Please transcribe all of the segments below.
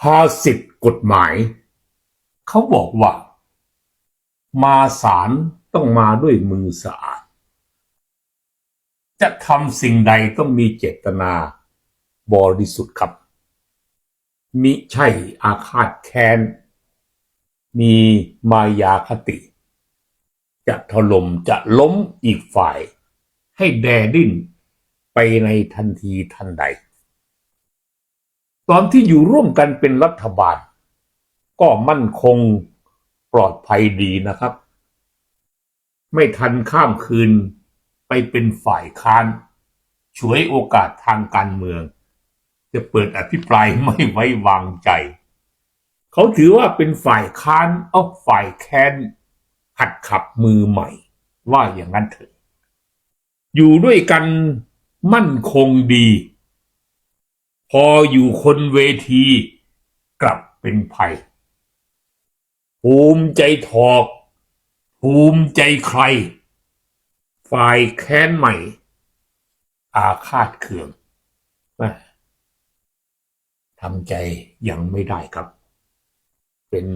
ภาษิตกฎหมาย เขาบอกว่า มาศาลต้องมาด้วยมือสะอาด จะทำสิ่งใดต้องมีเจตนาบริสุทธิ์ครับ มิใช่อาฆาตแค้น มีมายาคติ จะถล่มจะล้มอีกฝ่าย ให้แดดิ้นไปในทันทีทันใด ตอนที่อยู่ร่วมกันเป็นรัฐบาล ก็มั่นคงปลอดภัยดีนะครับ ไม่ทันข้ามคืนไปเป็นฝ่ายค้านฉวยโอกาสทางการเมือง จะเปิดอภิปรายไม่ไว้วางใจ เขาถือว่าเป็นฝ่ายค้านเอาฝ่ายแค้นหัดขับมือใหม่ ว่าอย่างนั้นเถอะ อยู่ด้วยกันมั่นคงดี พออยู่คนเวทีกลับเป็นภัย ภูมิใจถอกภูมิใจใคร ฝ่ายแค้นใหม่ อาฆาตเคืองทำใจยังไม่ได้ครับ เป็น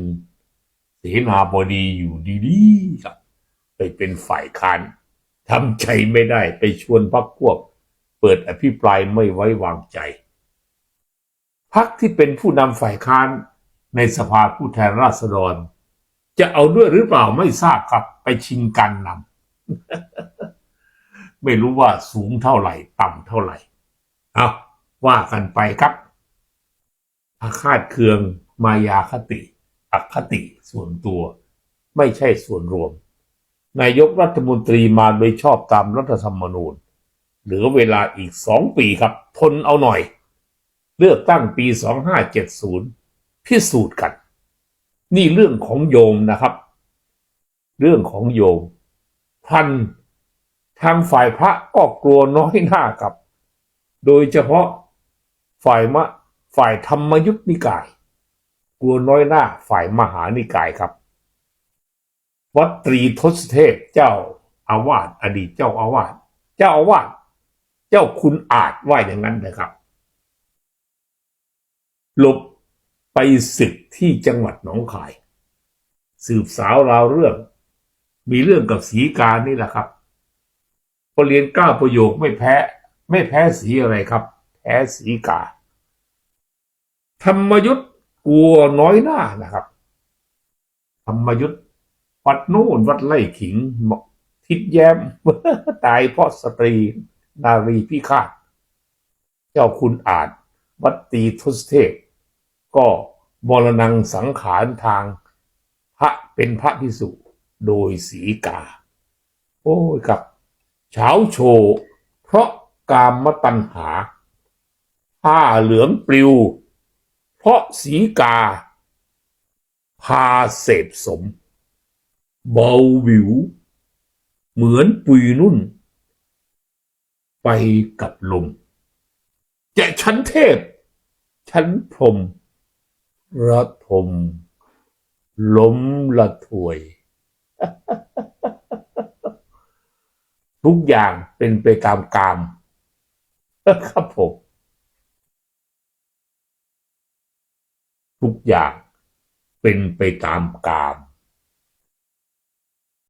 เสนาบดีอยู่ดีๆครับ ไปเป็นฝ่ายค้านทำใจไม่ได้ไปชวนพรรคพวก เปิดอภิปรายไม่ไว้วางใจ พักที่เป็นผู้นำฝ่ายค้านในสภาผู้แทนราษฎร จะเอาด้วยหรือเปล่าไม่ทราบครับไปชิงการนำ ไม่รู้ว่าสูงเท่าไหร่ ต่ำเท่าไหร่ เอาว่ากันไปครับอาฆาตเคืองมายาคติ อคติส่วนตัว ไม่ใช่ส่วนรวม นายกรัฐมนตรีมาโดยชอบตามรัฐธรรมนูญ เหลือเวลาอีกสองปีครับ ทนเอาหน่อย เลือกตั้งปี 2570 พิสูจน์กัน นี่เรื่องของโยมนะครับ เรื่องของโยมท่านทางฝ่ายพระก็กลัวน้อยหน้ากับ โดยเฉพาะฝ่ายมะฝ่ายธรรมยุทธนิกาย กลัวน้อยหน้าฝ่ายมหานิกายครับ วัดตรีทศเทพเจ้าอาวาสอดีตเจ้าอาวาสเจ้าอาวาสเจ้าคุณอาจว่าอย่างนั้นนะครับ หลบไปศึกที่จังหวัดหนองคาย สืบสาวราวเรื่อง มีเรื่องกับสีกานี่แหละครับพอเรียนก้าประโยคไม่แพ้ ไม่แพ้สีอะไรครับ แพ้สีกา ธรรมยุทธ์กลัวน้อยหน้านะครับ ธรรมยุทธ์วัดโน่นวัดไล่ขิง ทิดแย้ม ตายเพราะสตรี นารีพิฆาต เจ้าคุณอาจ วัดตรีทศเทพ ก็มรณงสังขารทางพระเป็นพระพิสุโดยสีกา โอ้ยกับเช้าโชว์เพราะกามตัณหา ผ้าเหลืองปลิว เพราะสีกา พาเสพสม เบาวิว เหมือนปุยนุ่น ไปกับลมจะชั้นเทพ ชั้นพรมระทมล้มละถวย ทุกอย่างเป็นไปตามกามครับผมทุกอย่างเป็นไปตามกาม